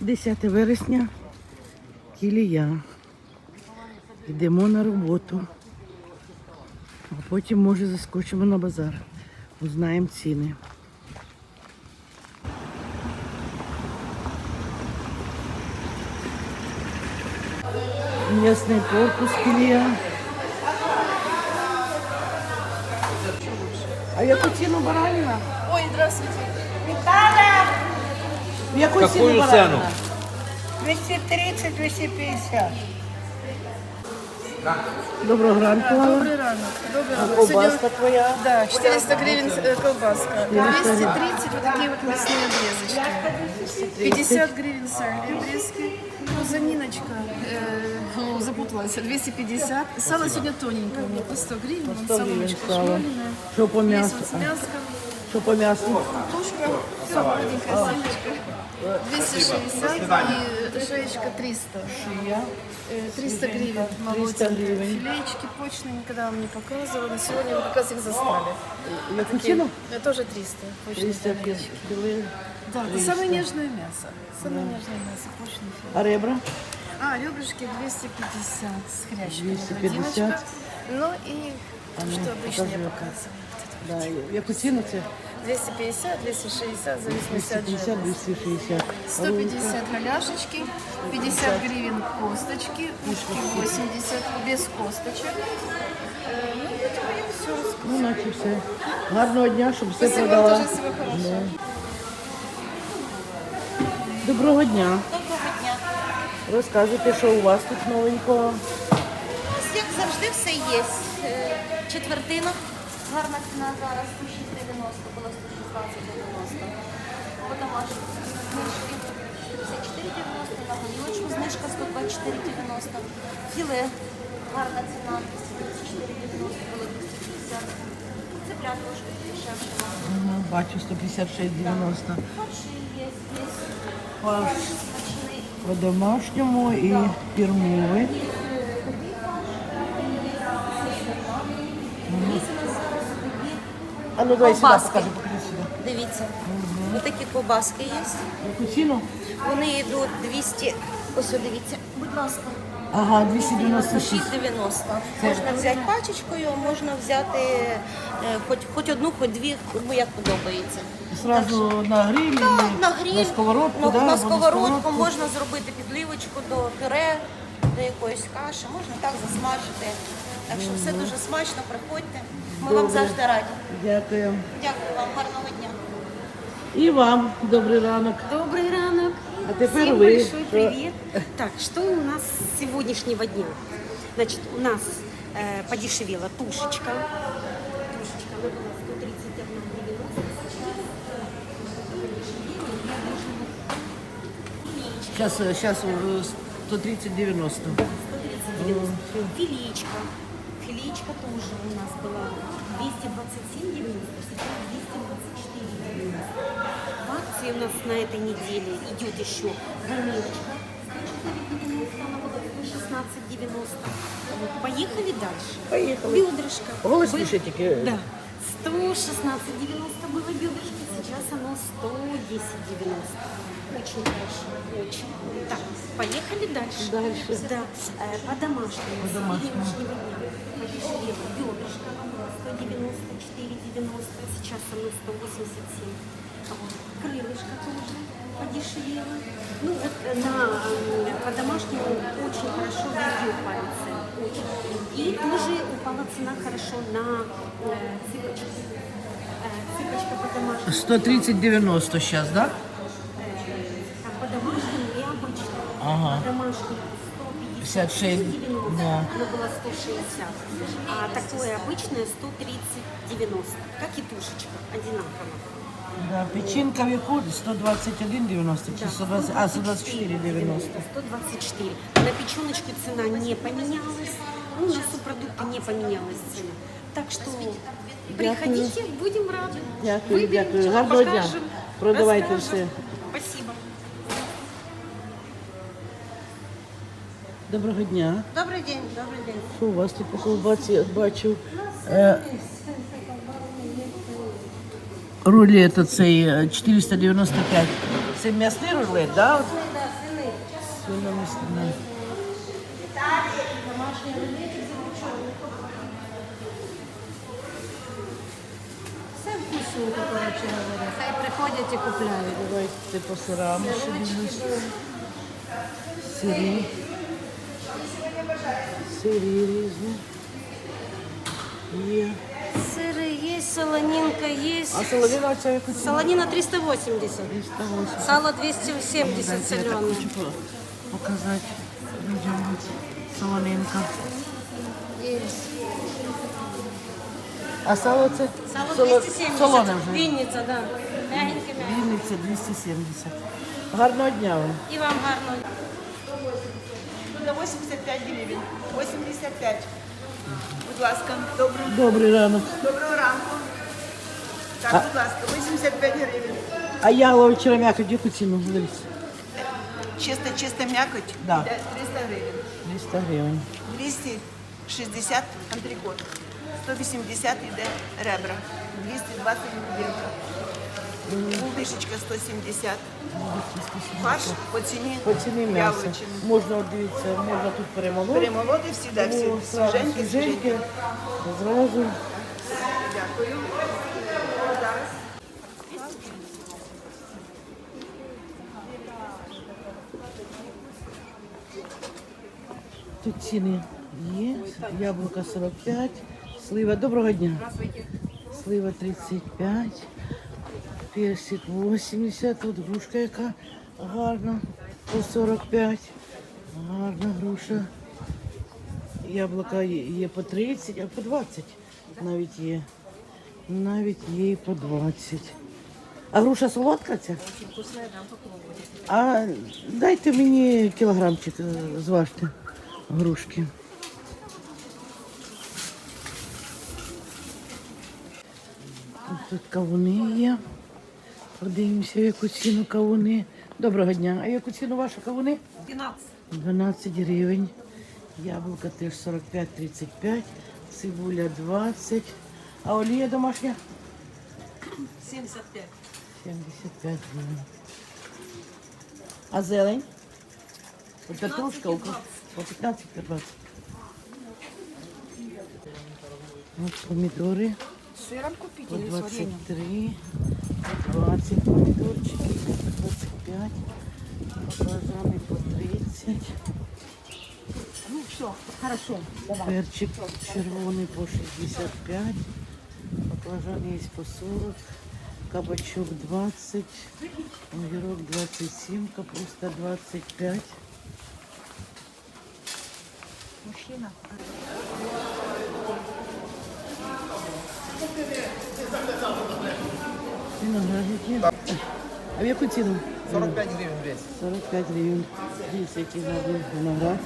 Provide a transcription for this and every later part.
10 вересня, кілія. Йдемо на роботу. А потім, може, заскочимо на базар. Узнаємо ціни. М'ясний корпус кілія. А яку ціну баранина? Ой, здравствуйте. В Какую цену? 230, 250. Доброго ранку, Алла. Добрый ранок. Добрый А ранок. колбаска твоя? Да, 400 гривен э, колбаска. 230 вот такие вот мясные обрезочки. 50 гривен сальные обрезки. Пузаниночка, э, ну, запуталась, 250. Сало сегодня тоненькое у меня, по 100 гривен. Вон 100 гривен соломочка сало. шмаленая. Що по м'ясу? вот с мяском. Що по м'ясу? Тушка, все, маленькая сальничка. 260 и шеечка 300. Э, 300 гривен молотенькая. гривен. Филеечки почные никогда вам не показывала. Сегодня вы как раз их застали. Яку ціну? Это тоже 300. Почные 300 филеечки. Да, это самое нежное мясо. Самое нежное мясо, почные филе. А ребра? А, ребрышки 250 с хрящиком. 250. грудиночка. Ну и ну, что обычно я показываю. Да. Яку ціну це? 250, 260, в зависимости от 250, жирности. 260. 150 голяшечки, 50 гривен косточки, ушки 80 без косточек. Э, Ну, все. Ну, наче все. Гарного дня, щоб все Спасибо, продала. тоже всего хорошего. Доброго дня. Доброго дня. Розказуйте, що у вас тут новенького. У Як завжди, все є. Е, Четвертина. Гарна ціна зараз 106,90, було 116,90. По домашньому знижки 54,90, на голівочку знижка 124,90. Філе. Гарна ціна 234,90, було 250. Цеплят трошки дешевше. Бачу 156,90. Фарші є, є. Фарш Смачний. по-домашньому і фірмовий. А ну давай сюди Ковбаски. покажи, покажи сюди. Дивіться. Ось такі ковбаски є. Яку ціну? Вони йдуть 200. Ось о, дивіться, будь ласка. Ага, 296. 6,90. Можна взяти пачечкою, можна взяти е, хоч, хоч одну, хоч дві, кому як подобається. Сразу на гриль, Так, на гриль, на сковородку, на, да, на сковородку можна зробити підливочку до пюре, до якоїсь каші, можна так засмажити. Так що все дуже смачно, приходьте. Ми вам завжди раді. Дякую. Дякую вам, гарного дня. І вам добрий ранок. Добрый ранок. А теперь Всем вы. большой привет. Так, что у нас с сегодняшнего дня? Значит, у нас э, подешевела тушечка. Тушечка, она была 131,90. Сейчас, сейчас 130-90. 130,90. Филеечка. Филеечка тоже у нас была 227,90. Сейчас 224,90. В акции у нас на этой неделе идет еще гомелочка. 104,90, она была 116,90. Вот, Поехали дальше. Поехали. Бедрышко. Бы- тільки. Да. 116,90 было бедрышко, сейчас оно 110,90. Очень хорошо, очень. Так, поехали дальше. Дальше. Да, э, по-домашнему. По-домашнему. Сегодняшнего дня подешевело. Бедрышко оно было 194,90, сейчас оно 187. А вот крылышко тоже подешевело. Ну вот э, на, м, по-домашнему очень хорошо везде упали цены. Очень. И тоже упала цена хорошо на э, цыпочку. Э, цыпочка по-домашнему. 130-90 сейчас, да? А по-домашнему и обычно. Ага. По-домашнему 56, 190, да. оно было 160. А такое обычное 130-90. Как и тушечка, одинаково. Да, печінка в яку? 121,90 чи 120, а 124,90. 124. На печеночку цена не поменялась. Ну, на субпродукты не поменялась цена. Так что приходите, будем рады. Дякую, Выберем, дякую. Гарного дня. Продавайте все. Доброго дня. Добрий день, добрий день. Що у вас тут по колбаці? Я бачу. Е, рулет оцей е, 495. Це м'ясний рулет, да? От? Свино мясная. Все вкусненько, коротше говоря. Хай приходять і купляють. Давайте по сирам ще. Сири. Сири різні. Є. Сири є, солонинка є. А соловіна оця яку ціну? Солонина 380. 380. Сало 270 Я так соленое. хочу по- показати людям. Солонинка. Є. А сало це? Сало Соло- 270. Солоне вже. Вінниця, да. Мягеньке, мягеньке. Вінниця 270. Гарного дня вам. І вам гарно. На 85 гривень. 85. Будь ласка, доброго, Добрий ранок. доброго ранку. Так, будь ласка, 85 гривень. А ялова черем'яка, яку ціну? Дивіться. Чиста, чиста м'якоть. Да. Йде 300 гривень. 200 гривень. 260 антрикот. 180 йде ребра. 220 грудинка. Булдишечка 170. Фарш по ціні По ціні м'яса. яловичини. Можна, от дивіться, можна тут перемолоти. Перемолоти всі, да, всі О, зразу свіженькі, свіженькі. свіженьке. Зразу. Дякую. Зараз. Тут ціни є. Яблука 45, слива. Доброго дня. Слива 35, персик 80, тут грушка яка гарна, по 45. Гарна груша. Яблука є по 30, а по 20 навіть є. Навіть є по 20. А груша солодка ця? А дайте мені кілограмчик, е, зважте грушки. Тут кавуни є. Подивимося, яку ціну кавуни. Доброго дня. А яку ціну ваші кавуни? 12. 12 гривень. Яблука теж 45-35. Цибуля 20. А олія домашня? 75. 75 гривень. А зелень? Петрушка по 15 по 20. От помідори. Сиром купіть По 23, по 20 помідорчики, по 25, баклажани по 30. Ну все, хорошо. Перчик червоний по 65, баклажан є по 40, кабачок 20, огірок 27, капуста 25. Мужчина. Виноградник є. А в яку ціну? 45 гривень весь. 45 гривень. Дивіться, який гарний виноград.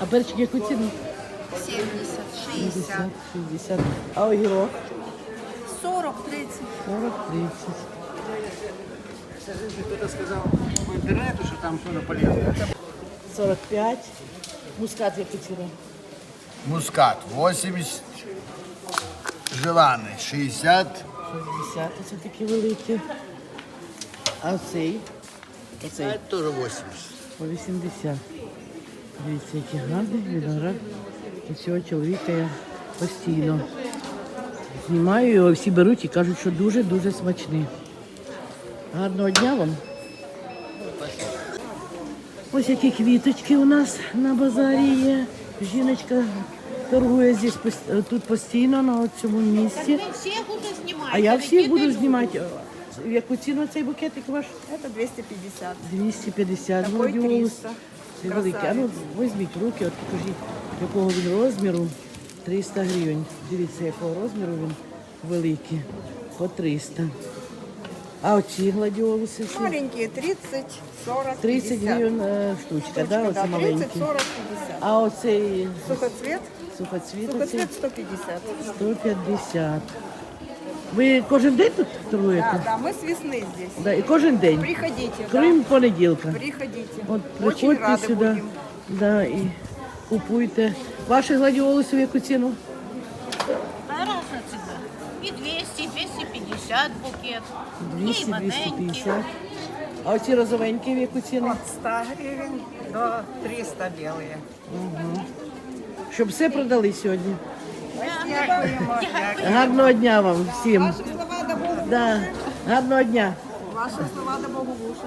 А перчик яку ціну? 70, 50, 60. А огірок? 40, 30. 40, 30. Кто-то сказал по интернету, что там что-то полезное. 45. Мускат яку ціну? Мускат 80, желаний 60, 60. Оце такі великі. А цей? А теж 80. По 80. Дивіться, який гарний виноград. І цього чоловіка я постійно знімаю його, всі беруть і кажуть, що дуже-дуже смачний. Гарного дня вам. Ось які квіточки у нас на базарі є. Жіночка торгує здесь, тут постійно на цьому місці. Всіх уже знімають. А я всіх буду знімати. В яку ціну цей букетик ваш? Это 250. 250 Такой 300. Це великий. А ну візьміть руки, от покажіть, якого він розміру. 300 гривень. Дивіться, якого розміру він великий. По 300. А оці гладіолуси всі? Маленькие 30, 40, 30 50. гривень е, штучка, Штучка, да, оце да, 30, маленькі. 40, 50. А оцей Сухоцвет? сухоцвіт, оцей Сухоцвет 150. 150. Ви кожен день тут торгуєте? Да, да, мы с весны здесь. Да, і кожен день. Приходите, Крім понеділка. да. Приходите. От Очень приходьте рады сюди будем. да, і купуйте. Ваші гладіолуси в яку ціну? 250. 250 букет. Є і маленькі. 200-250. А оці розовенькі в яку ціну? От 100 гривень до 300 білі. Щоб все продали сьогодні. Дякуємо. Гарного дня вам всім. Слова до Богу. Да. Гарного дня. Ваші слова до Богу в уші.